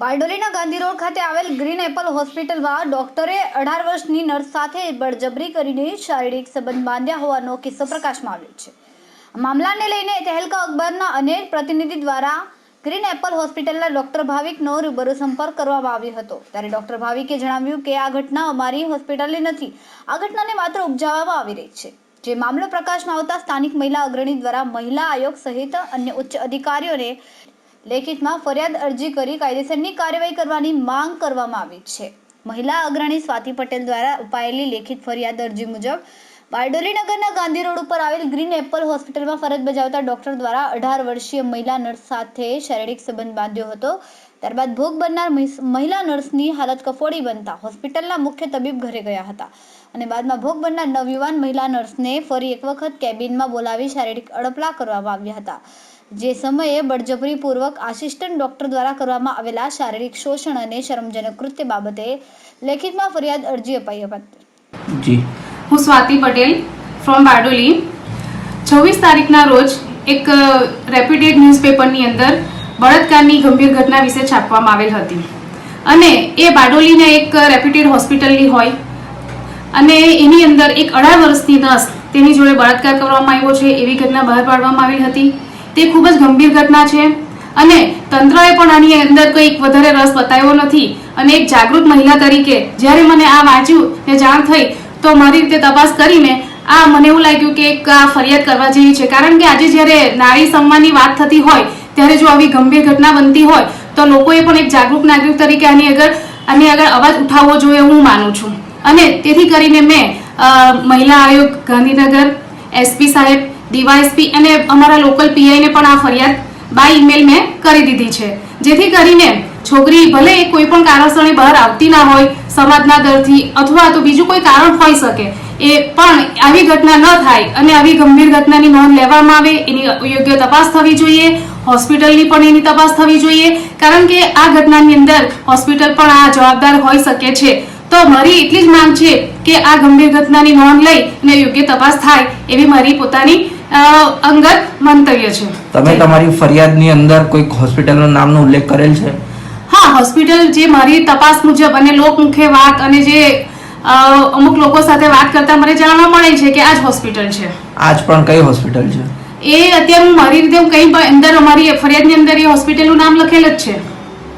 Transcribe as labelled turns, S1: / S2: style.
S1: બારડોલીના Gandhi road ખાતે આવેલ green Apple હોસ્પિટલમાં ડોક્ટરે અઢાર વર્ષની નર્સ સાથે બળજબરી કરીને શારીરિક સંબંધ બાંધ્યા હોવાનો કિસ્સો પ્રકાશમાં આવ્યો છે. મામલાને લઈને તહેલકા અકબરના અનેક પ્રતિનિધિ દ્વારા ગ્રીન એપલ હોસ્પિટલના ડોક્ટર ભાવિકનો રૂબરૂ સંપર્ક કરવામાં આવ્યો હતો. ત્યારે ડોક્ટર ભાવિકે જણાવ્યું કે આ ઘટના અમારી હોસ્પિટલની નથી, આ ઘટનાને માત્ર ઉપજાવવામાં આવી રહી છે. જે મામલો પ્રકાશમાં આવતા સ્થાનિક મહિલા અગ્રણી દ્વારા મહિલા આયોગ સહિત અન્ય ઉચ્ચ અધિકારીઓને લેખિતમાં ફરિયાદ અરજી કરી કાયદેસરની કાર્યવાહી કરવાની માંગ કરવામાં આવી છે. મહિલા અગ્રણી સ્વાતિ પટેલ દ્વારા અપાયેલી લેખિત ફરિયાદ અરજી મુજબ બારડોલી નગરના ગાંધી રોડ ઉપર આવેલ ગ્રીન એપલ હોસ્પિટલમાં ફરજ બજાવતા ડોક્ટર દ્વારા અઢાર વર્ષીય મહિલા નર્સ સાથે શારીરિક સંબંધ બાંધ્યો હતો. ત્યારબાદ ભોગ બનનાર મહિલા નર્સની હાલત કફોડી બનતા હોસ્પિટલના મુખ્ય તબીબ ઘરે ગયા હતા અને બાદમાં ભોગ બનનાર નવયુવાન મહિલા નર્સને ફરી એક વખત કેબિનમાં બોલાવી શારીરિક અડપલા કરવામાં આવ્યા હતા. જે સમયે બળજબરીપૂર્વક આસિસ્ટન્ટ ડોક્ટર દ્વારા કરવામાં આવેલા શારીરિક શોષણ અને શરમજનક કૃત્ય બાબતે લેખિતમાં ફરિયાદ અરજી અપાઈ હતી.
S2: જી.
S3: હું સ્વાતિ પટેલ ફ્રોમ બારડોલી. છવ્વીસ તારીખના રોજ એક રેપ્યુટેડ ન્યૂઝપેપરની અંદર બળાત્કારની ગંભીર ઘટના વિશે છાપવામાં આવેલ હતી. અને એ બારડોલીને એક રેપ્યુટેડ હોસ્પિટલની હોય. અને એની અંદર એક અઢાર વર્ષની નર્સ તેની જોડે બળાત્કાર કરવામાં આવ્યો છે એવી ઘટના બહાર પાડવામાં આવેલ હતી. તે ખૂબ જ ગંભીર ઘટના છે. અને તંત્રએ પણ આની અંદર કંઈક વધારે રસ બતાવ્યો નથી. અને એક જાગૃત મહિલા તરીકે જ્યારે મને આ વાંચ્યું ને જાણ થઈ, તો મારી રીતે તપાસ કરીને આ મને એવું લાગ્યું કે એક આ ફરિયાદ કરવા જેવી છે. કારણ કે આજે જ્યારે નારી સન્માનની વાત થતી હોય, ત્યારે જો આવી ગંભીર ઘટના બનતી હોય, તો લોકોએ પણ એક જાગૃત નાગરિક તરીકે આની આગળ આની આગળ અવાજ ઉઠાવવો જોઈએ હું માનું છું. અને તેથી કરીને મેં મહિલા આયોગ ગાંધીનગર, એસપી સાહેબ ડીવાયએસપી અને અમારા લોકલ પીઆઈને પણ આ ફરિયાદ બાય ઈમેલ મેં કરી દીધી છે. જેથી કરીને છોકરી ભલે કોઈ પણ કારણસરને બહાર આવતી ના હોય, સમાજના દરથી અથવા તો બીજું કોઈ કારણ હોઈ શકે, એ પણ આવી ઘટના ન થાય અને આવી ગંભીર ઘટનાની નોંધ લેવામાં આવે, એની યોગ્ય તપાસ થવી જોઈએ, હોસ્પિટલની પણ એની તપાસ થવી જોઈએ, કારણ કે આ ઘટનાની અંદર હોસ્પિટલ પણ આ જવાબદાર હોઈ શકે છે. તો મારી એટલી જ માંગ છે કે આ ગંભીર ઘટનાની નોંધ લઈ અને યોગ્ય તપાસ થાય એવી મારી પોતાની અંગત મંતવ્ય છે.
S2: તમે તમારી ફરિયાદની અંદર કોઈક હોસ્પિટલનું નામનો ઉલ્લેખ કરેલ છે?
S3: હા હોસ્પિટલ જે મારી તપાસ મુજબ અને લોકમુખે વાત અને જે અમુક લોકો સાથે વાત કરતા મને જાણવા મળે છે કે આ જ હોસ્પિટલ છે.
S2: આજ પણ કઈ હોસ્પિટલ છે?
S3: એ અત્યારે હું મારી રીતે હું કંઈ પણ અંદર અમારી ફરિયાદની અંદર એ હોસ્પિટલનું નામ લખેલ જ છે.